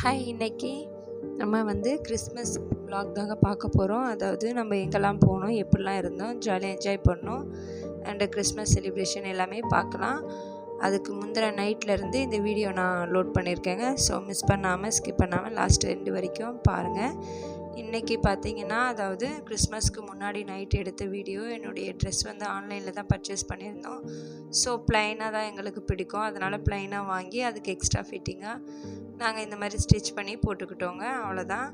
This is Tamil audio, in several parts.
ஹாய் இன்றைக்கி நம்ம வந்து கிறிஸ்மஸ் ப்ளாக் தாங்க பார்க்க போகிறோம் அதாவது நம்ம எங்கெல்லாம் போனோம் எப்படிலாம் இருந்தோம் ஜாலியாக என்ஜாய் பண்ணோம் அண்டு கிறிஸ்மஸ் செலிப்ரேஷன் எல்லாமே பார்க்கலாம். அதுக்கு முந்தின நைட்லேருந்து இந்த வீடியோ நான் லோட் பண்ணியிருக்கேங்க. ஸோ மிஸ் பண்ணாமல் ஸ்கிப் பண்ணாமல் லாஸ்ட் ரெண்டு வரைக்கும் பாருங்கள் இன்றைக்கி பார்த்தீங்கன்னா அதாவது கிறிஸ்மஸ்க்கு முன்னாடி நைட் எடுத்த வீடியோ என்னுடைய ட்ரெஸ் வந்து ஆன்லைனில் தான் பர்ச்சேஸ் பண்ணியிருந்தோம். ஸோ ப்ளைனாக தான் எங்களுக்கு பிடிக்கும். அதனால் ப்ளைனாக வாங்கி அதுக்கு எக்ஸ்ட்ரா ஃபிட்டிங்காக நாங்கள் இந்த மாதிரி ஸ்டிச் பண்ணி போட்டுக்கிட்டோங்க. அவ்வளோதான்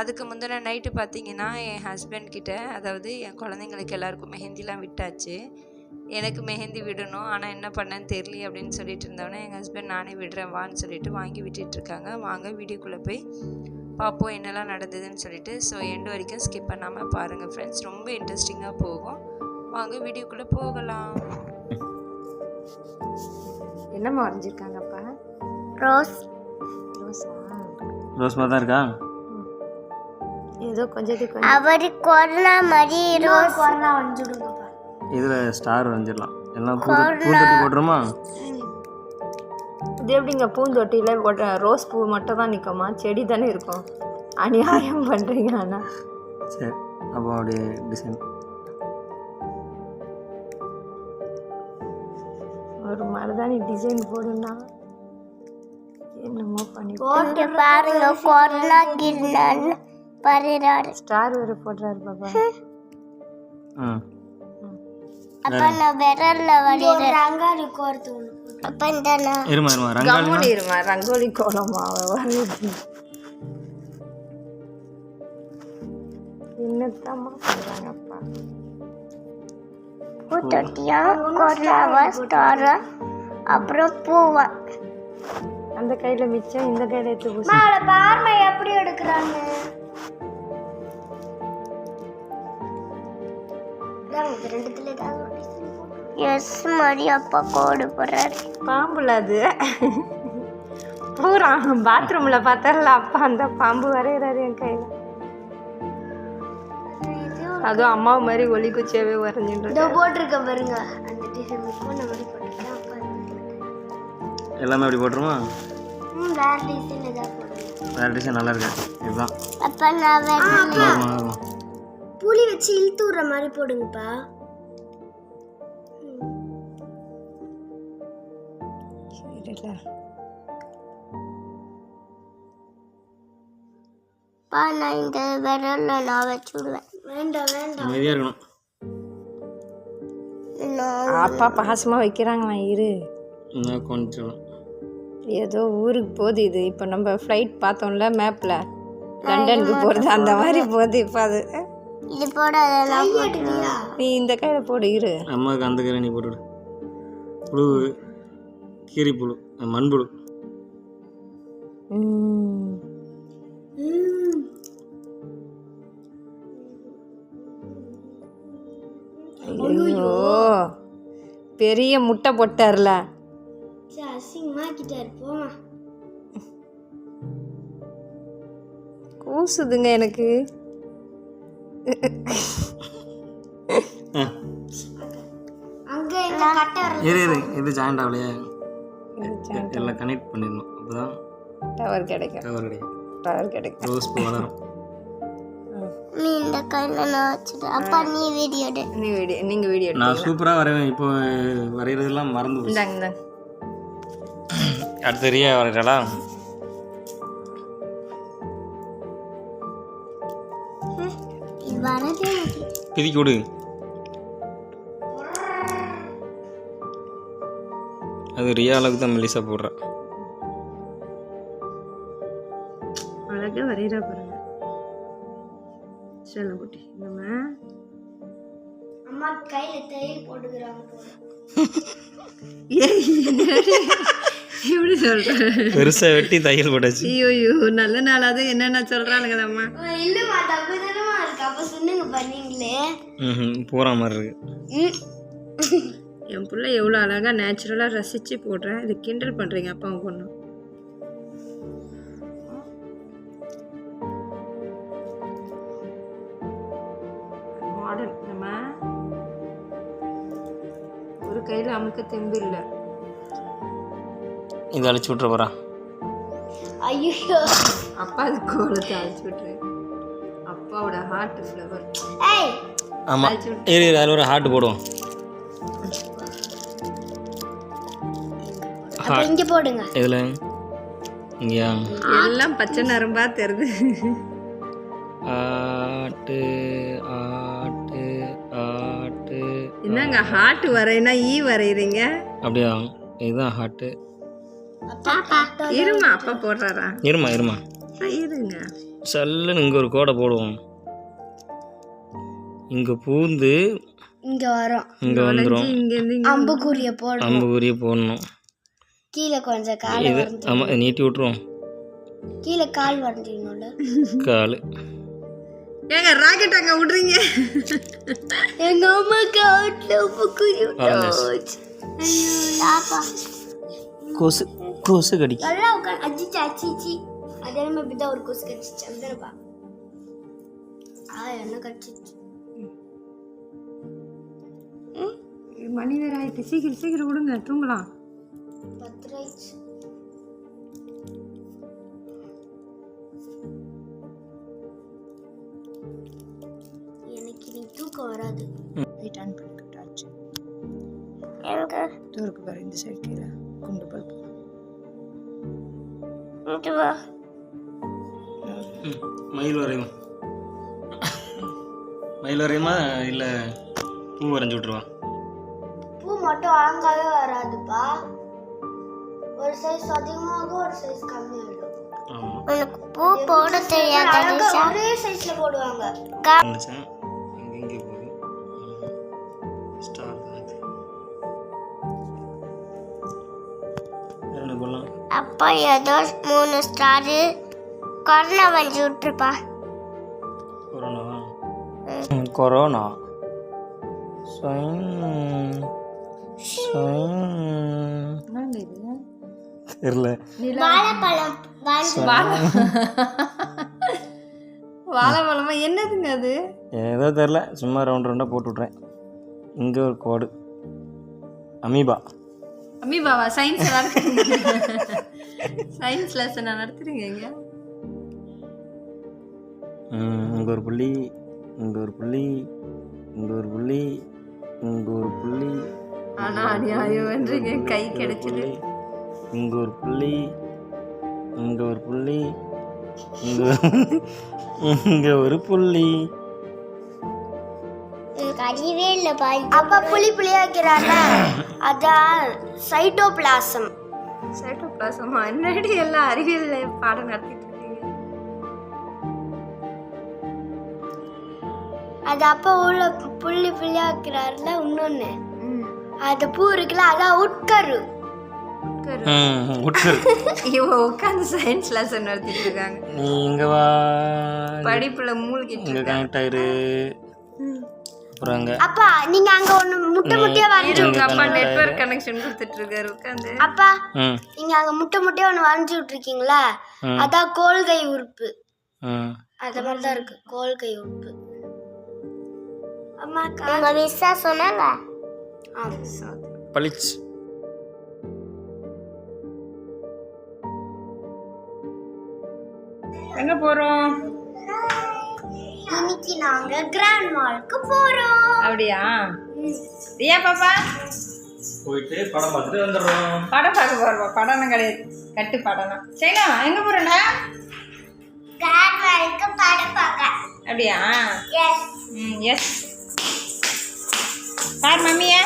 அதுக்கு முந்தின நைட்டு பார்த்தீங்கன்னா என் ஹஸ்பண்ட் கிட்ட அதாவது என் குழந்தைங்களுக்கு எல்லாருக்கும் மெஹந்திலாம் விட்டாச்சு. எனக்கு மெஹந்தி விடணும். ஆனால் என்ன பண்ணேன்னு தெரியல அப்படின்னு சொல்லிட்டு இருந்தோன்னே எங்கள் ஹஸ்பண்ட் நானே விடுறேன். வான்னு சொல்லிட்டு வாங்கி விட்டுட்டு இருக்காங்க. வாங்க வீடியோக்குள்ளே போய் பார்ப்போம் என்னெல்லாம் நடந்ததுன்னு சொல்லிட்டு ஸோ எண்டு வரைக்கும் ஸ்கிப் பண்ணாமல் பாருங்கள் ஃப்ரெண்ட்ஸ் ரொம்ப இன்ட்ரெஸ்டிங்காக போகும். வாங்க வீடியோக்குள்ளே போகலாம். என்னம்மா வரைஞ்சிருக்காங்கப்பா? ரோஸ். ரோஸா? ரோஸ் மாதிரி தான் இருக்கா? ஏதோ கொஞ்சத்துக்கு அவரு கொரோனா மாதிரி ரோஸ். கொரோனா வந்துடுங்கப்பா இதில் ஸ்டார் வரைஞ்சிடலாம். எல்லாம் பூ போட்டுருமா? இது எப்படிங்க? பூந்தொட்டியில் ரோஸ் பூ மட்டும் தான் நிற்குமா செடி தானே இருக்கும். அநியாயம் பண்ணுறீங்க ஆனால் சரி அப்போ அப்படியே டிசைன் ஒரு மருதாணி டிசைன் போடுனா என்னமோ பண்ணி போட்டு பாருங்க கொரோனா கிருந்தான்னு பரிறாரு ஸ்டார் வேறு போடுறாரு பாப்பா. ம். அப்ப நான் விரல்ல வடிகிறேன் ரங்காரி கோர்த்து அப்ப இந்த நான் இருமா இருமா ரங்காளி கம்முனு இருமா ரங்கோலி கோலமா வரையுது என்னத்தம்மா பண்ணுறாங்கப்பா பூத்தொட்டியா ஸ்டாரா அப்புறம் பூவா? அந்த கையில் மிச்சம் இந்த கையில் எடுத்து பார்மை எப்படி எடுக்கிறாங்க? எஸ் மாதிரி அப்பா கோடு போடுறாரு. பாம்புல அது. பூரா பாத்ரூமில் பார்த்தால அப்பா அந்த பாம்பு வரைகிறாரு என் கையில். அதுவும் அம்மா மாதிரி ஒலி குச்சியாவே வரைஞ்சிட்டு போட்டிருக்க பாருங்க. அந்த டிசைன் பூனை மாதிரி போட்டிருக்கேன். அப்பா எல்லாமே அப்படி போட்டுருமா? ம் வேற டிசைன் ஏதாவது போடுங்க. வேறு டிசைன் நல்லா இருக்கு. இதுதான். அப்ப நான் வேற. புளி வச்சு இழுத்து விடுற மாதிரி போடுங்கப்பா. பா நான் இந்த விரல்ல நான் வச்சு விடுவேன். வேண்டாம் வேண்டாம். அமைதியாக இருக்கணும். நான் அப்பா பாசமாக வைக்கிறாங்களா இரு. இன்னும் கொஞ்சம். ஏதோ ஊருக்கு போகுது இது. இப்போ நம்ம ஃப்ளைட் பார்த்தோம்ல மேப்பில் லண்டனுக்கு போகிறது அந்த மாதிரி போகுது இப்போ அது. இது போடாத நான் போட்டுருவேன் நீ இந்த கையில் போடு இரு. அம்மாவுக்கு அந்த கீரை நீ போட்டுவிடு புழு கீரி புழு மண்புழு. ம். ஐயோ. பெரிய முட்டை போட்டார்ல. அசிங்கமாக்கிட்டாரு போமா கூசுதுங்க எனக்கு. இரு இரு. இது ஜாயிண்ட் ஆகலையே எல்லாம் கனெக்ட் பண்ணிடணும். அப்போ தான் டவர் கிடைக்கும் கிடைக்கும். டவர் கிடைக்கும். ரோஸ் பூ வளரும். நீ இந்த கையில நான் வச்சுட்டு அப்பா நீ வீடியோ எடு. நீ வீடியோ நீங்கள் வீடியோ நான் சூப்பராக வரைவேன். இப்போ வரைகிறதெல்லாம் மறந்து போச்சு. இந்தாங்க இந்தாங்க. அடுத்த ரியா பிதிக்கி விடு. அது ரியா அளவுக்கு தான் மெலிசா போடுறா. அழகாக வரைகிறா பாருங்க. சொல்ல குட்டி நம்ம அம்மா கையில தையல் போட்டுக்கிறாங்க இப்படி சொல்கிறேன் பெருசாக வெட்டி தையல் போட்டாச்சு. ஐயோ நல்ல நாளாவது என்னென்ன சொல்கிறாளுங்க அம்மா இல்லம்மா தப்பு தானமா இருக்கு அப்ப சொன்னுங்க பண்ணீங்களே ம் போகிற மாதிரி இருக்கு. என் பிள்ளை எவ்வளோ அழகாக நேச்சுரலாக ரசித்து போடுறேன் இது கிண்டல் பண்ணுறீங்க அப்பாவும் பொண்ணு. மாடல் நம்ம. ஒரு கையில் அமுக்க தெம்பு இல்லை. இது அழிச்சு விட்ற போகிறா ஐயோ. அப்பா அது கோலத்தை அழைச்சி விட்ரு அப்பாவோட ஹார்ட் ஃப்ளவர் ஏய். ஆமாம் இரு இரு அதில் ஒரு ஹார்ட் போடுவோம். அப்ப இங்க போடுங்க. இதில் இங்கேயா? எல்லாம் பச்சை நரம்பா தெரியுது. ஆட்டு ஆட்டு ஆட்டு. என்னங்க ஹார்ட் வரையினா ஈ வரைகிறீங்க அப்படியா? இதுதான் ஹார்ட்டு இருமா அப்பா போடுறாரா? இருமா இருமா. இருங்க. சல்லுன்னு இங்கே ஒரு கோடை போடுவோம். இங்கே பூந்து இங்க வரும். இங்கே வந்துடும் இங்கேருந்து அம்புக்குரிய போடும் அம்புக்குரிய போடணும். கீழே கொஞ்சம் கால் இது ஆமாம் நீட்டி விட்ருவோம் கீழே கால் வரைஞ்சிடணும்ல கால். ஏங்க ராக்கெட் அங்க விடுறீங்க? எங்க அம்மா காட்டுல அம்புக்குரிய கொசு கொசு கடி நல்லா உட்காந்து அஜிச்சு அச்சிச்சு அதே மாதிரி இப்படிதான் ஒரு கொசு கடிச்சிச்சு அதுதானப்பா ஆ என்ன கடிச்சிச்சு மணி வேற ஆயிட்டு சீக்கிரம் சீக்கிரம் விடுங்க தூங்கலாம் எனக்கு நீ தூக்கம் வராது. லைட் ஆன் பண்ணி கட்டாச்சு எங்க? தூருக்கு பாரு இந்த சைடு கீழே. குண்டு பல்பு இங்க வா. மயில் வரையும்? மயில் வரையுமா இல்லை பூ வரைஞ்சி விட்ருவா பூ மட்டும் அழகாவே வராதுப்பா. ஒரு சைஸ் அதிகமாகும் ஒரு சைஸ் கம்மியாகும் உனக்கு பூ போட தெரியாது ஒரே சைஸ்ல போடுவாங்க. அப்பா ஏதோ மூணு ஸ்டாரு கொரோனா வந்து விட்டுருப்பா. கொரோனாவா கொரோனா தெரியல. வாழைப்பழம். வாழைப்பழமா? என்னதுங்க அது? ஏதோ தெரில சும்மா ரவுண்ட் ரவுண்டாக போட்டு விட்றேன் இங்கே ஒரு கோடு. அமீபா. அமீபாவா? சயின்ஸ் சயின்ஸ் லெசன் நடத்துறீங்க இங்க? இங்கே ஒரு புள்ளி இங்கே ஒரு புள்ளி இங்கே ஒரு புள்ளி இங்கே ஒரு புள்ளி. ஆனா அநியாயம் வென்றீங்க கை கிடைச்சது. இங்கே ஒரு புள்ளி இங்கே ஒரு புள்ளி இங்கே இங்கே ஒரு புள்ளி. அறிவே இல்லப்பா அப்பா புளி புளியாக்கிறாங்க அதான் சைட்டோபிளாசம். சைட்டோபிளாசமா? என்னடி எல்லாம் அறிவியல் பாடம் நடத்திட்டு இருக்கீங்க? அது அப்பா உள்ள புள்ளி புளியாக்குறாருல இன்னொன்னு. ம் அது பூ இருக்குல்ல அதான் உட்கரு. உட்காரு. ம் உட்கரு. இவ உட்காந்து சயின்ஸ் லெசன் நடத்திட்டு இருக்காங்க. இங்கே வா. படிப்புல மூழ்கிட்டு அங்கே. அப்பா நீங்க அங்க ஒண்ணு முட்டை முட்டையா வரைஞ்சு அப்பா நெட்வொர்க் கனெக்ஷன் கொடுத்துட்டு இருக்காரு உட்காந்து அப்பா ம். நீங்க அங்க முட்டை முட்டையா ஒண்ணு வரைஞ்சு விட்டுருக்கீங்களா. அதான் கோல்கை உறுப்பு. அது மாதிரி தான் இருக்கு கோல்கை உறுப்பு. அம்மா உங்க விசா சொன்னாங்க பளிச்சு எங்க போறோம் இன்னைக்கு நாங்க கிராண்ட் மாலுக்கு போறோம் அப்படியா ஏன் பாப்பா போயிட்டு படம் பார்த்துட்டு வந்துடுறோம். படம் பார்க்க போறோம் படம் கிடையாது கட்டு படம் சரிண்ணா எங்க போறேன்டா கிராண்ட் மாலுக்கு படம் பார்க்க. அப்படியா? எஸ் ம் எஸ் பார் மம்மியா.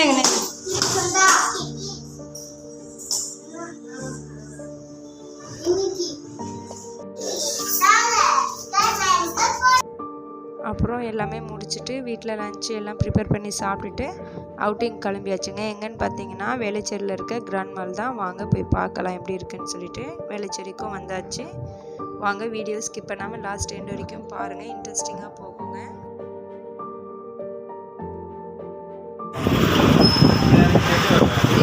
நின்னுங்க அப்புறம் எல்லாமே முடிச்சுட்டு வீட்டில் லஞ்சு எல்லாம் ப்ரிப்பேர் பண்ணி சாப்பிட்டுட்டு அவுட்டிங் கிளம்பியாச்சுங்க. எங்கன்னு பார்த்தீங்கன்னா வேளச்சேரியில் இருக்க கிராண்ட் மால் தான். வாங்க போய் பார்க்கலாம் எப்படி இருக்குன்னு சொல்லிட்டு வேலைச்சேரிக்கும் வந்தாச்சு. வாங்க வீடியோ ஸ்கிப் பண்ணாமல் லாஸ்ட் எண்ட் வரைக்கும் பாருங்கள் இன்ட்ரெஸ்டிங்காக போகுங்க.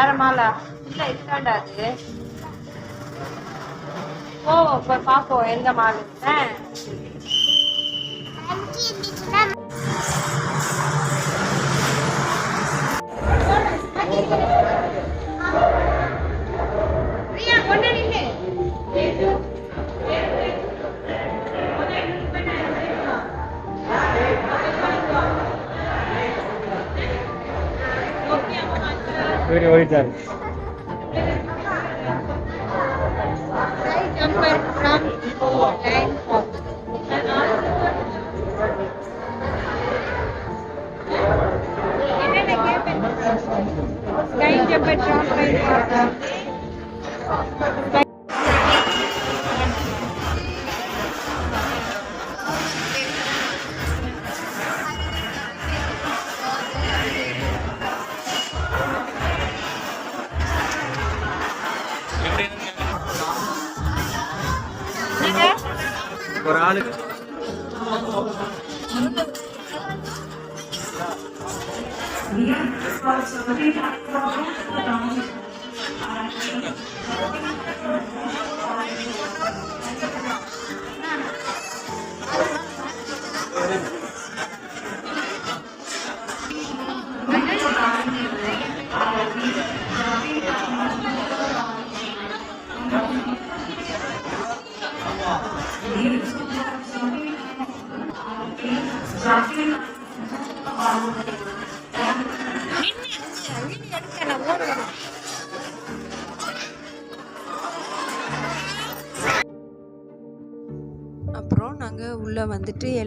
வேற மாலா இல்ல இதுதான்டா அது. ஓ போய் பாப்போம் எந்த மால் வீடியோ ഒരാള്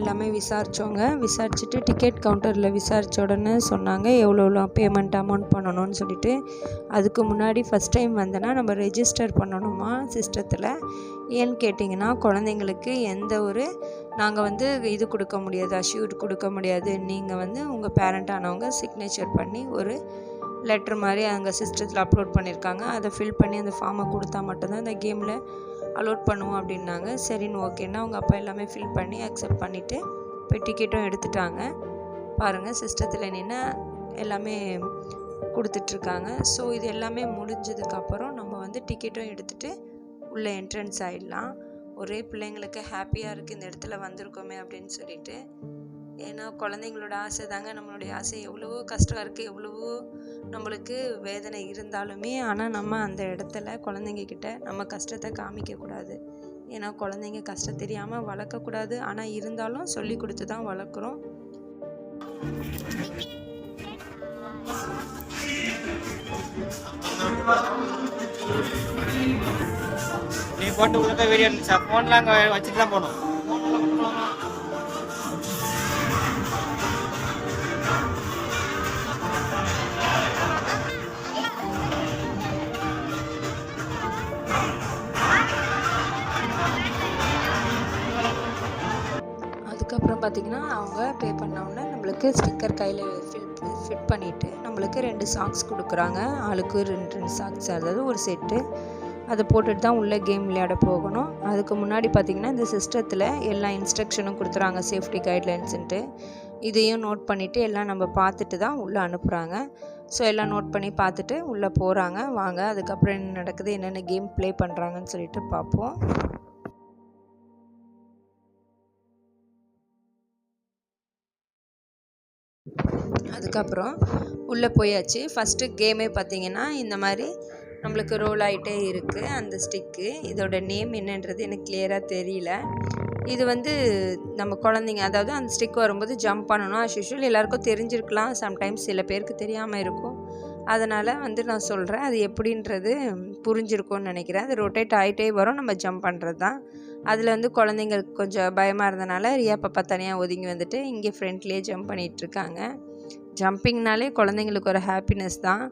எல்லாமே விசாரித்தோங்க விசாரிச்சுட்டு டிக்கெட் கவுண்டரில் விசாரித்த உடனே சொன்னாங்க எவ்வளோ எவ்வளோ பேமெண்ட் அமௌண்ட் பண்ணணும்னு சொல்லிட்டு. அதுக்கு முன்னாடி ஃபஸ்ட் டைம் வந்தேன்னா நம்ம ரெஜிஸ்டர் பண்ணணுமா சிஸ்டத்தில் ஏன்னு கேட்டிங்கன்னா குழந்தைங்களுக்கு எந்த ஒரு நாங்கள் வந்து இது கொடுக்க முடியாது அஷ்யூர்ட் கொடுக்க முடியாது. நீங்கள் வந்து உங்கள் பேரண்ட் ஆனவங்க சிக்னேச்சர் பண்ணி ஒரு லெட்ரு மாதிரி அங்கே சிஸ்டத்தில் அப்லோட் பண்ணியிருக்காங்க அதை ஃபில் பண்ணி அந்த ஃபார்மை கொடுத்தா மட்டும்தான் அந்த கேமில் அலோட் பண்ணுவோம் அப்படின்னாங்க. சரின்னு ஓகேன்னா அவங்க அப்பா எல்லாமே ஃபில் பண்ணி அக்செப்ட் பண்ணிவிட்டு இப்போ டிக்கெட்டும் எடுத்துட்டாங்க. பாருங்கள் சிஸ்டத்தில் நின்று எல்லாமே கொடுத்துட்ருக்காங்க ஸோ இது எல்லாமே முடிஞ்சதுக்கப்புறம் நம்ம வந்து டிக்கெட்டும் எடுத்துகிட்டு உள்ளே என்ட்ரன்ஸ் ஆகிடலாம் ஒரே பிள்ளைங்களுக்கு ஹாப்பியாக இருக்குது இந்த இடத்துல வந்திருக்கோமே அப்படின்னு சொல்லிட்டு. ஏன்னா குழந்தைங்களோட ஆசை தாங்க. நம்மளுடைய ஆசை எவ்வளவோ கஷ்டம் இருக்குது எவ்வளவோ நம்மளுக்கு வேதனை இருந்தாலுமே ஆனால் நம்ம அந்த இடத்துல குழந்தைங்கக்கிட்ட நம்ம கஷ்டத்தை காமிக்கக்கூடாது ஏன்னா குழந்தைங்க கஷ்டம் தெரியாமல் வளர்க்கக்கூடாது ஆனால் இருந்தாலும் சொல்லி கொடுத்து தான் வளர்க்குறோம். நீ போட்டு உள்ள வீடியோ இருந்துச்சா ஃபோன்லாம் அங்கே வச்சுட்டு தான் போகணும். பார்த்திங்கன்னா அவங்க பே பண்ணோடனே நம்மளுக்கு ஸ்டிக்கர் கையில் ஃபில் ஃபிட் பண்ணிவிட்டு நம்மளுக்கு ரெண்டு சாக்ஸ் கொடுக்குறாங்க. ஆளுக்கு ரெண்டு ரெண்டு சாக்ஸ் அதாவது ஒரு செட்டு அதை போட்டுட்டு தான் உள்ளே கேம் விளையாட போகணும். அதுக்கு முன்னாடி பார்த்திங்கன்னா இந்த சிஸ்டத்தில் எல்லா இன்ஸ்ட்ரக்ஷனும் கொடுத்துறாங்க. சேஃப்டி கைட்லைன்ஸுன்ட்டு இதையும் நோட் பண்ணிவிட்டு எல்லாம் நம்ம பார்த்துட்டு தான் உள்ளே அனுப்புகிறாங்க ஸோ எல்லாம் நோட் பண்ணி பார்த்துட்டு உள்ளே போகிறாங்க வாங்க அதுக்கப்புறம் என்ன நடக்குது என்னென்ன கேம் ப்ளே பண்ணுறாங்கன்னு சொல்லிட்டு பார்ப்போம். அதுக்கப்புறம் உள்ளே போயாச்சு. ஃபஸ்ட்டு கேமே பார்த்தீங்கன்னா இந்த மாதிரி நம்மளுக்கு ரோல் ஆகிட்டே இருக்குது அந்த ஸ்டிக்கு இதோட நேம் என்னன்றது எனக்கு கிளியராக தெரியல. இது வந்து நம்ம குழந்தைங்க அதாவது அந்த ஸ்டிக் வரும்போது ஜம்ப் பண்ணணும். ஆஸ் யூஷுவல் எல்லாருக்கும் தெரிஞ்சிருக்கலாம். சம்டைம்ஸ் சில பேருக்கு தெரியாமல் இருக்கும். அதனால் வந்து நான் சொல்கிறேன் அது எப்படின்றது புரிஞ்சிருக்கும்னு நினைக்கிறேன். அது ரொட்டேட் ஆகிட்டே வரும். நம்ம ஜம்ப் பண்ணுறது தான். அதில் வந்து குழந்தைங்களுக்கு கொஞ்சம் பயமாக இருந்தனால ரியா பாப்பா தனியாக ஒதுங்கி வந்துட்டு இங்கே ஃப்ரெண்ட்லேயே ஜம்ப் பண்ணிகிட்ருக்காங்க ஜம்பிங்னாலே குழந்தைங்களுக்கு ஒரு ஹாப்பினஸ் தான்.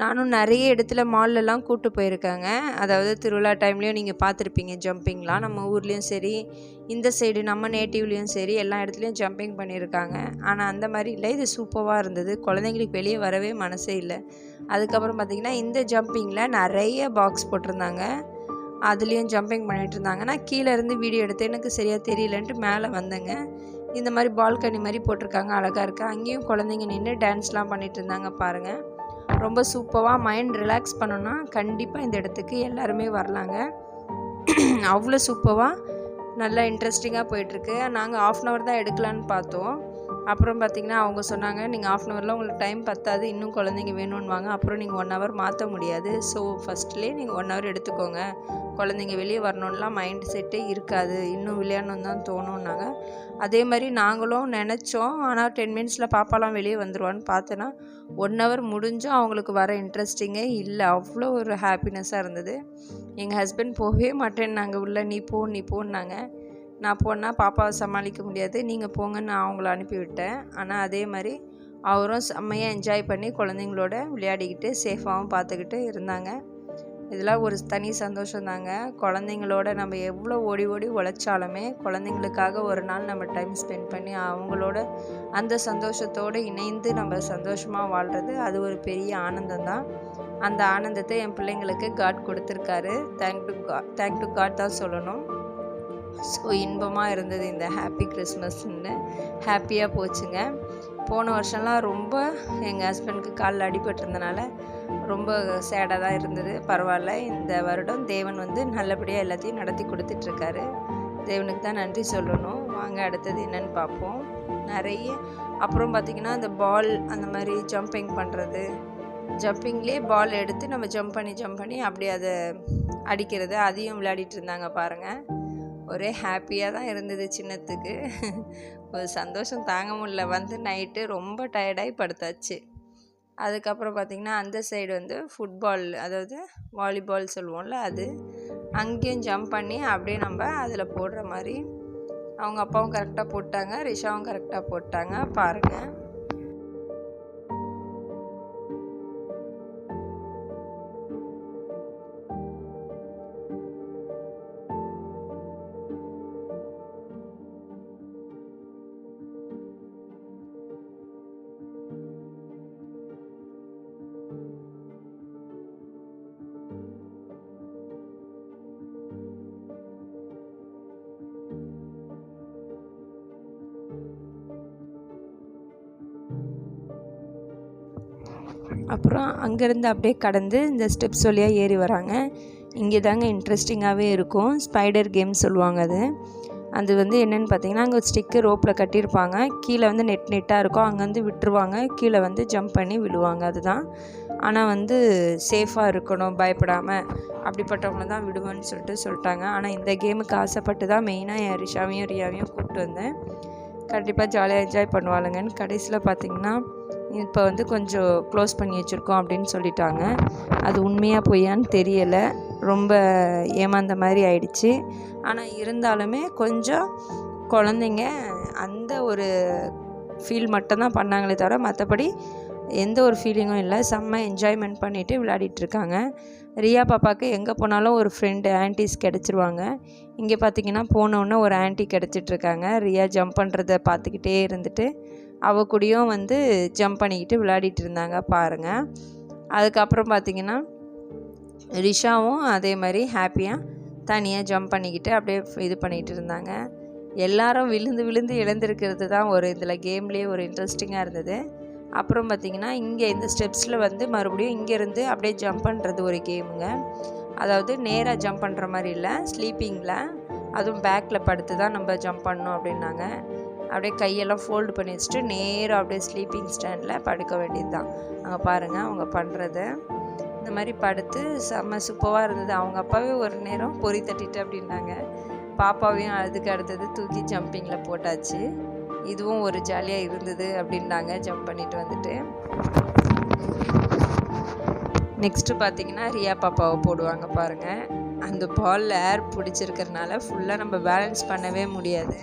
நானும் நிறைய இடத்துல மால்லலாம் கூட்டு போயிருக்காங்க. அதாவது திருவிழா டைம்லேயும் நீங்கள் பார்த்துருப்பீங்க ஜம்பிங்லாம் நம்ம ஊர்லேயும் சரி இந்த சைடு நம்ம நேட்டிவ்லேயும் சரி எல்லா இடத்துலையும் ஜம்பிங் பண்ணியிருக்காங்க. ஆனால் அந்த மாதிரி இல்லை. இது சூப்பராக இருந்தது. குழந்தைங்களுக்கு வெளியே வரவே மனசே இல்லை. அதுக்கப்புறம் பார்த்திங்கன்னா இந்த ஜம்பிங்கில் நிறைய பாக்ஸ் போட்டிருந்தாங்க. அதுலேயும் ஜம்பிங் பண்ணிகிட்டு இருந்தாங்க. நான் கீழே இருந்து வீடியோ எடுத்து எனக்கு சரியாக தெரியலன்ட்டு மேலே வந்தேங்க. இந்த மாதிரி பால்கனி மாதிரி போட்டிருக்காங்க அழகாக இருக்குது அங்கேயும் குழந்தைங்க நின்று டான்ஸ்லாம் பண்ணிட்டு இருந்தாங்க பாருங்கள் ரொம்ப சூப்பராக மைண்ட் ரிலாக்ஸ் பண்ணோன்னா கண்டிப்பாக இந்த இடத்துக்கு எல்லாருமே வரலாங்க. அவ்வளோ சூப்பராக நல்லா இன்ட்ரெஸ்டிங்காக போயிட்டுருக்கு. நாங்கள் ஆஃப் அன் ஹவர் தான் எடுக்கலான்னு பார்த்தோம். அப்புறம் பார்த்திங்கன்னா அவங்க சொன்னாங்க நீங்கள் ஆஃப் அன் ஹவரில் உங்களுக்கு டைம் பத்தாது இன்னும் குழந்தைங்க வேணும்னுவாங்க. அப்புறம் நீங்கள் ஒன் ஹவர் மாற்ற முடியாது. ஸோ ஃபஸ்ட்லேயே நீங்கள் ஒன் ஹவர் எடுத்துக்கோங்க. குழந்தைங்க வெளியே வரணும்லாம் மைண்ட் செட்டே இருக்காது. இன்னும் விளையாடணும் தான் தோணுன்னாங்க அதே மாதிரி நாங்களும் நினச்சோம். ஆனால் டென் மினிட்ஸில் பாப்பாலாம் வெளியே வந்துடுவான்னு பார்த்தேன்னா ஒன் ஹவர் முடிஞ்சும் அவங்களுக்கு வர இன்ட்ரெஸ்டிங்கே இல்லை. அவ்வளோ ஒரு ஹாப்பினஸ்ஸாக இருந்தது. எங்கள் ஹஸ்பண்ட் போகவே மாட்டேன் நாங்கள் உள்ள நீ போ நீ போன்னாங்க. நான் போனால் பாப்பாவை சமாளிக்க முடியாது. நீங்கள் போங்கன்னு நான் அவங்கள அனுப்பிவிட்டேன். ஆனால் அதே மாதிரி அவரும் செம்மையாக என்ஜாய் பண்ணி குழந்தைங்களோட விளையாடிக்கிட்டு சேஃபாகவும் பார்த்துக்கிட்டு இருந்தாங்க. இதெல்லாம் ஒரு தனி சந்தோஷம் தாங்க குழந்தைங்களோட நம்ம எவ்வளோ ஓடி ஓடி உழைச்சாலுமே குழந்தைங்களுக்காக ஒரு நாள் நம்ம டைம் ஸ்பெண்ட் பண்ணி அவங்களோட அந்த சந்தோஷத்தோடு இணைந்து நம்ம சந்தோஷமாக வாழ்கிறது அது ஒரு பெரிய ஆனந்தம் தான் அந்த ஆனந்தத்தை என் பிள்ளைங்களுக்கு காட் கொடுத்துருக்காரு. Thank to God thank to God தான் சொல்லணும். ஸோ இன்பமாக இருந்தது இந்த ஹாப்பி கிறிஸ்மஸ்ன்னு ஹாப்பியாக போச்சுங்க. போன வருஷம்லாம் ரொம்ப எங்கள் ஹஸ்பண்டுக்கு காலில் அடிபட்டிருந்தனால ரொம்ப சேடாக தான் இருந்தது. பரவாயில்ல. இந்த வருடம் தேவன் வந்து நல்லபடியாக எல்லாத்தையும் நடத்தி கொடுத்துட்ருக்காரு. தேவனுக்கு தான் நன்றி சொல்லணும். வாங்க அடுத்தது என்னென்னு பார்ப்போம். நிறைய அப்புறம் பார்த்திங்கன்னா இந்த பால் அந்த மாதிரி ஜம்பிங் பண்ணுறது ஜம்பிங்லேயே பால் எடுத்து நம்ம ஜம்ப் பண்ணி ஜம்ப் பண்ணி அப்படியே அதை அடிக்கிறது. அதையும் விளையாடிட்டு இருந்தாங்க பாருங்கள் ஒரே ஹாப்பியாக தான் இருந்தது சின்னத்துக்கு. ஒரு சந்தோஷம் தாங்க முடியல. வந்து நைட்டு ரொம்ப டயர்டாகி படுத்தாச்சு. அதுக்கப்புறம் பார்த்திங்கன்னா அந்த சைடு வந்து ஃபுட்பால் அதாவது வாலிபால் சொல்லுவோம்ல அது. அங்கேயும் ஜம்ப் பண்ணி அப்படியே நம்ம அதில் போடுற மாதிரி அவங்க அப்பாவும் கரெக்டாக போட்டாங்க ரிஷாவும் கரெக்டாக போட்டாங்க. பாருங்கள் அப்புறம் அங்கேருந்து அப்படியே கடந்து இந்த ஸ்டெப்ஸ் வழியாக ஏறி வராங்க. இங்கே தாங்க இன்ட்ரெஸ்டிங்காகவே இருக்கும். ஸ்பைடர் கேம் சொல்லுவாங்க அது. அது வந்து என்னென்னு பார்த்தீங்கன்னா அங்கே ஸ்டிக்கு ரோப்பில் கட்டியிருப்பாங்க. கீழே வந்து நெட் நெட்டாக இருக்கும். அங்கேருந்து விட்டுருவாங்க. கீழே வந்து ஜம்ப் பண்ணி விழுவாங்க. அதுதான். ஆனால் வந்து சேஃபாக இருக்கணும். பயப்படாமல் அப்படிப்பட்டவங்கள தான் விடுவேன்னு சொல்லிட்டு சொல்லிட்டாங்க. ஆனால் இந்த கேமுக்கு ஆசைப்பட்டு தான் மெயினாக என் ரிஷாவையும் ரியாவையும் கூப்பிட்டு வந்தேன். கண்டிப்பாக ஜாலியாக என்ஜாய் பண்ணுவாளுங்கன்னு. கடைசியில் பார்த்தீங்கன்னா இப்போ வந்து கொஞ்சம் க்ளோஸ் பண்ணி வச்சுருக்கோம் அப்படின்னு சொல்லிட்டாங்க. அது உண்மையாக பொய்யான்னு தெரியலை. ரொம்ப ஏமாந்த மாதிரி ஆயிடுச்சு. ஆனால் இருந்தாலுமே கொஞ்சம் குழந்தைங்க அந்த ஒரு ஃபீல் மட்டும்தான் பண்ணாங்களே தவிர மற்றபடி எந்த ஒரு ஃபீலிங்கும் இல்லை. செம்ம என்ஜாய்மெண்ட் பண்ணிவிட்டு விளையாடிட்டு இருக்காங்க. ரியா பாப்பாவுக்கு எங்கே போனாலும் ஒரு ஃப்ரெண்டு ஆன்டிஸ் கிடச்சிருவாங்க. இங்கே பார்த்தீங்கன்னா போனோன்னே ஒரு ஆன்ட்டி கிடச்சிட்ருக்காங்க ரியா ஜம்ப் பண்ணுறத பார்த்துக்கிட்டே இருந்துட்டு அவ கூடயும் வந்து ஜம்ப் பண்ணிக்கிட்டு விளையாடிட்டு இருந்தாங்க பாருங்கள் அதுக்கப்புறம் பார்த்தீங்கன்னா ரிஷாவும் அதே மாதிரி ஹாப்பியாக தனியாக ஜம்ப் பண்ணிக்கிட்டு அப்படியே இது பண்ணிகிட்டு இருந்தாங்க. எல்லாரும் விழுந்து விழுந்து இழந்திருக்கிறது தான் ஒரு இதில் கேம்லேயே ஒரு இன்ட்ரெஸ்டிங்காக இருந்தது. அப்புறம் பார்த்திங்கன்னா இங்கே இந்த ஸ்டெப்ஸில் வந்து மறுபடியும் இங்கேருந்து அப்படியே ஜம்ப் பண்ணுறது ஒரு கேமுங்க அதாவது நேராக ஜம்ப் பண்ணுற மாதிரி இல்லை ஸ்லீப்பிங்கில் அதுவும் பேக்கில் படுத்து தான் நம்ம ஜம்ப் பண்ணோம் அப்படின்னாங்க. அப்படியே கையெல்லாம் ஃபோல்டு பண்ணி வச்சுட்டு நேராக அப்படியே ஸ்லீப்பிங் ஸ்டாண்டில் படுக்க வேண்டியது தான் அங்கே பாருங்கள் அவங்க பண்ணுறத இந்த மாதிரி படுத்து செம்ம சூப்பராக இருந்தது. அவங்க அப்பாவே ஒரு நேரம் பொறி தட்டிட்டு அப்படின்னாங்க. பாப்பாவையும் அதுக்கு அடுத்தது தூக்கி ஜம்பிங்கில் போட்டாச்சு. இதுவும் ஒரு ஜாலியாக இருந்தது அப்படின்னாங்க ஜம்ப் பண்ணிட்டு வந்துட்டு. நெக்ஸ்ட்டு பார்த்தீங்கன்னா ரியா பாப்பாவை போடுவாங்க பாருங்கள் அந்த பாலில் ஏர் பிடிச்சிருக்கிறதுனால ஃபுல்லாக நம்ம பேலன்ஸ் பண்ணவே முடியாது.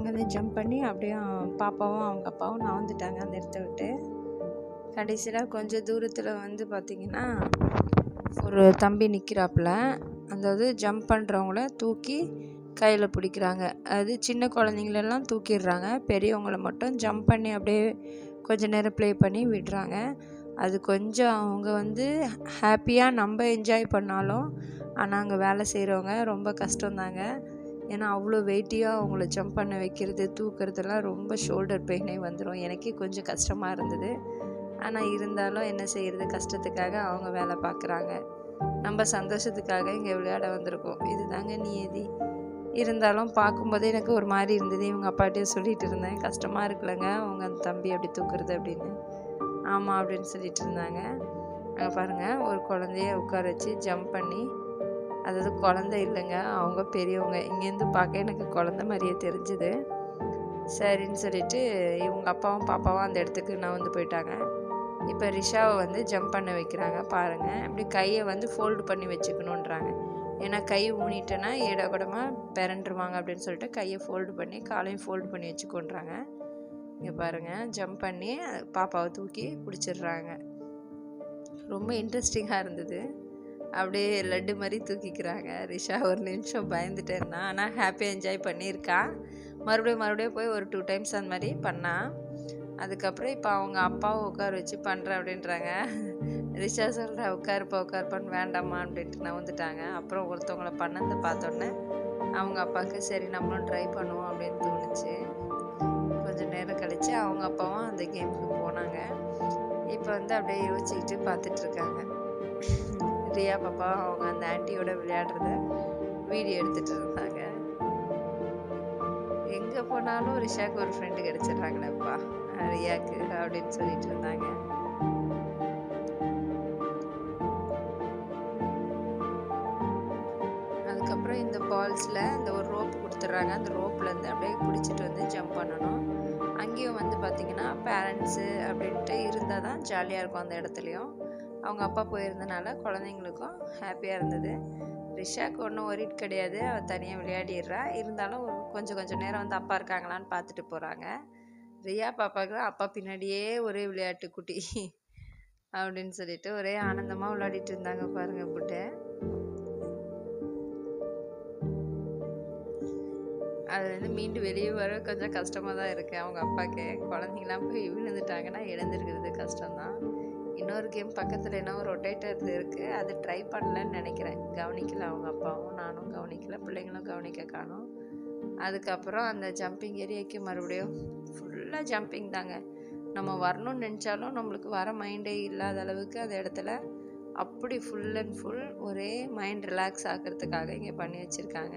அங்கேருந்து ஜம்ப் பண்ணி அப்படியே பாப்பாவும் அவங்க அப்பாவும் நான் வந்துட்டாங்க அந்த இடத்த விட்டு கடைசியில் கொஞ்சம் தூரத்தில் வந்து பார்த்திங்கன்னா ஒரு தம்பி நிற்கிறாப்புல அதாவது ஜம்ப் பண்ணுறவங்கள தூக்கி கையில் பிடிக்கிறாங்க. அது சின்ன குழந்தைங்களெல்லாம் தூக்கிடுறாங்க. பெரியவங்கள மட்டும் ஜம்ப் பண்ணி அப்படியே கொஞ்ச நேரம் ப்ளே பண்ணி விடுறாங்க. அது கொஞ்சம் அவங்க வந்து ஹாப்பியாக நம்ம என்ஜாய் பண்ணாலும் ஆனால் அங்கே வேலை செய்கிறவங்க ரொம்ப கஷ்டம்தாங்க. ஏன்னா அவ்வளோ வெயிட்டியாக அவங்கள ஜம்ப் பண்ண வைக்கிறது தூக்குறதெல்லாம் ரொம்ப ஷோல்டர் பெயினே வந்துடும் எனக்கே கொஞ்சம் கஷ்டமாக இருந்தது. ஆனால் இருந்தாலும் என்ன செய்கிறது கஷ்டத்துக்காக அவங்க வேலை பார்க்குறாங்க நம்ம சந்தோஷத்துக்காக இங்கே விளையாட வந்திருக்கோம். இதுதாங்க நியதி. இருந்தாலும் பார்க்கும்போதே எனக்கு ஒரு மாதிரி இருந்தது. இவங்க அப்பாட்டே சொல்லிட்டு இருந்தேன். கஷ்டமாக இருக்குல்லங்க. அவங்க அந்த தம்பி அப்படி தூக்குறது அப்படின்னு. ஆமாம் அப்படின்னு சொல்லிட்டு இருந்தாங்க. அங்கே பாருங்கள் ஒரு குழந்தைய உட்கார வச்சு ஜம்ப் பண்ணி அதாவது குழந்தை இல்லைங்க. அவங்க பெரியவங்க. இங்கேருந்து பார்க்க எனக்கு குழந்த மாதிரியே தெரிஞ்சுது. சரின்னு சொல்லிட்டு இவங்க அப்பாவும் பாப்பாவும் அந்த இடத்துக்கு நான் வந்து போயிட்டாங்க. இப்போ ரிஷாவை வந்து ஜம்ப் பண்ண வைக்கிறாங்க. பாருங்கள் இப்படி கையை வந்து ஃபோல்டு பண்ணி வச்சுக்கணுன்றாங்க. ஏன்னா கை ஊனிட்டேன்னா ஏடகுடமாக பிறண்டுருவாங்க அப்படின்னு சொல்லிட்டு கையை ஃபோல்டு பண்ணி காலையும் ஃபோல்டு பண்ணி வச்சுக்கோன்றாங்க. இங்கே பாருங்கள் ஜம்ப் பண்ணி பாப்பாவை தூக்கி பிடிச்சிடுறாங்க ரொம்ப இன்ட்ரெஸ்டிங்காக இருந்தது. அப்படியே லட்டு மாதிரி தூக்கிக்கிறாங்க. ரிஷா ஒரு நிமிஷம் பயந்துட்டேன்னா. ஆனால் ஹாப்பியாக என்ஜாய் பண்ணியிருக்கா. மறுபடியும் மறுபடியும் போய் ஒரு டூ டைம்ஸ் அந்த மாதிரி பண்ணான் அதுக்கப்புறம் இப்போ அவங்க அப்பாவை உட்கார வச்சு பண்ணுறேன் அப்படின்றாங்க. ரிஷா சொல்கிற உட்காருப்பா உட்காருப்பான்னு வேண்டாம்மா அப்படின்ட்டு நான் வந்துட்டாங்க அப்புறம் ஒருத்தவங்கள பண்ணதை பார்த்தோன்னே அவங்க அப்பாவுக்கு சரி நம்மளும் ட்ரை பண்ணுவோம் அப்படின்னு தோணுச்சு. கொஞ்சம் நேரம் கழித்து அவங்க அப்பாவும் அந்த கேமுக்கு போனாங்க. இப்போ வந்து அப்படியே யோசிச்சுக்கிட்டு பார்த்துட்ருக்காங்க பிரியா ரியா பாப்பா அவங்க அந்த ஆன்ட்டியோட விளையாடுறத வீடியோ எடுத்துட்டு இருந்தாங்க எங்கே போனாலும் ரிஷாக்கு ஒரு ஃப்ரெண்டு கிடச்சிட்றாங்களேப்பா ரியாக்கு அப்படின்னு சொல்லிட்டு இருந்தாங்க. அதுக்கப்புறம் இந்த பால்ஸில் இந்த ஒரு ரோப் கொடுத்துட்றாங்க. அந்த ரோப்லேருந்து அப்படியே பிடிச்சிட்டு வந்து ஜம்ப் பண்ணணும். அங்கேயும் வந்து பார்த்திங்கன்னா பேரண்ட்ஸு அப்படின்ட்டு இருந்தால் தான் ஜாலியாக இருக்கும் அந்த இடத்துலையும். அவங்க அப்பா போயிருந்தனால குழந்தைங்களுக்கும் ஹாப்பியாக இருந்தது. ரிஷாக்கு ஒன்றும் ஒரிட் கிடையாது. அவள் தனியாக விளையாடிடுறா. இருந்தாலும் கொஞ்சம் கொஞ்சம் நேரம் வந்து அப்பா இருக்காங்களான்னு பார்த்துட்டு போகிறாங்க ரியா பாப்பாவுக்கு அப்பா பின்னாடியே ஒரே விளையாட்டு குட்டி அப்படின்னு சொல்லிட்டு ஒரே ஆனந்தமாக விளையாடிட்டு இருந்தாங்க பாருங்க புட்டை. அதுலேருந்து மீண்டு வெளியே வர கொஞ்சம் கஷ்டமாக தான் இருக்குது அவங்க அப்பாவுக்கு குழந்தைங்களாம் போய் விழுந்துட்டாங்கன்னா எழுந்திருக்கிறது கஷ்டம்தான். இன்னொரு கேம் பக்கத்தில் என்ன ஒரு ரொட்டேட்டர் இருக்குது அது ட்ரை பண்ணலன்னு நினைக்கிறேன். கவனிக்கல அவங்க அப்பாவும் நானும் கவனிக்கல பிள்ளைங்களும் கவனிக்க காணும். அதுக்கப்புறம் அந்த ஜம்பிங் ஏரியாக்கு மறுபடியும் ஃபுல்லாக ஜம்பிங் தாங்க. நம்ம வரணும்னு நினச்சாலும் நம்மளுக்கு வர மைண்டே இல்லாத அளவுக்கு அந்த இடத்துல அப்படி ஃபுல் அண்ட் ஃபுல் ஒரே மைண்ட் ரிலாக்ஸ் ஆகிறதுக்காக இங்கே பண்ணி வச்சுருக்காங்க.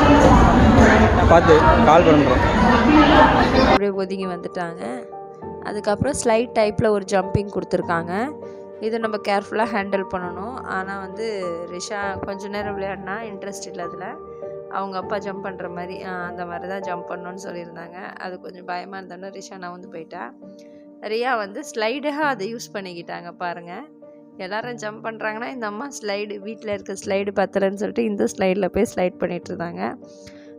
பார்த்து கால் பண்ணுறோம். அப்படியே ஒதுங்கி வந்துட்டாங்க. அதுக்கப்புறம் ஸ்லைட் டைப்பில் ஒரு ஜம்பிங் கொடுத்துருக்காங்க. இதை நம்ம கேர்ஃபுல்லாக ஹேண்டில் பண்ணணும். ஆனால் வந்து ரிஷா கொஞ்ச நேரம் விளையாடினா இன்ட்ரெஸ்ட் இல்லை அதில். அவங்க அப்பா ஜம்ப் பண்ணுற மாதிரி அந்த மாதிரி தான் ஜம்ப் பண்ணணும்னு சொல்லியிருந்தாங்க. அது கொஞ்சம் பயமாக இருந்தோன்னா ரிஷா நான் வந்து போயிட்டா. ரியா வந்து ஸ்லைடாக அதை யூஸ் பண்ணிக்கிட்டாங்க பாருங்கள் எல்லாரும் ஜம்ப் பண்ணுறாங்கன்னா இந்த அம்மா ஸ்லைடு வீட்டில் இருக்க ஸ்லைடு பத்தலைன்னு சொல்லிட்டு இந்த ஸ்லைடில் போய் ஸ்லைட் பண்ணிகிட்டு இருந்தாங்க.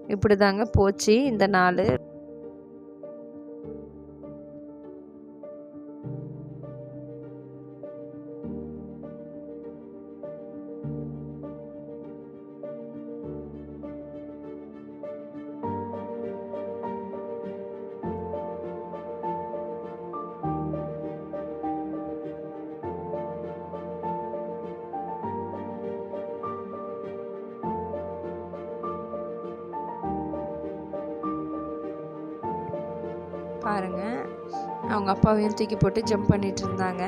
இப்படி தாங்க போச்சு இந்த நாள். அப்பாவையும் தூக்கி போட்டு ஜம்ப் பண்ணிட்டு இருந்தாங்க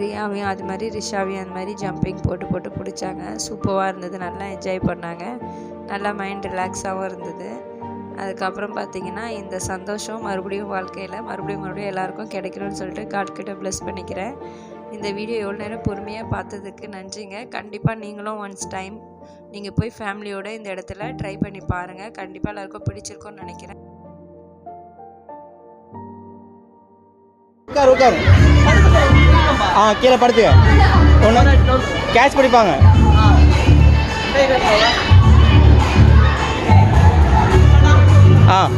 ரியாவையும் அது மாதிரி ரிஷாவையும் அந்த மாதிரி ஜம்பிங் போட்டு போட்டு பிடிச்சாங்க. சூப்பராக இருந்தது நல்லா என்ஜாய் பண்ணாங்க. நல்லா மைண்ட் ரிலாக்ஸாகவும் இருந்தது. அதுக்கப்புறம் பார்த்தீங்கன்னா இந்த சந்தோஷம் மறுபடியும் வாழ்க்கையில் மறுபடியும் மறுபடியும் எல்லாருக்கும் கிடைக்கணும்னு சொல்லிட்டு காட்கிட்ட ப்ளஸ் பண்ணிக்கிறேன். இந்த வீடியோ எவ்வளோ நேரம் பொறுமையாக பார்த்ததுக்கு நன்றிங்க. கண்டிப்பாக நீங்களும் ஒன்ஸ் டைம் நீங்கள் போய் ஃபேமிலியோடு இந்த இடத்துல ட்ரை பண்ணி பாருங்கள் கண்டிப்பாக எல்லாருக்கும் பிடிச்சிருக்கும்னு நினைக்கிறேன். உட்கார் உட்காரு. ஆ கீழே படுத்துக்க. ஒன்று கேட்ச் பிடிப்பாங்க. ஆ.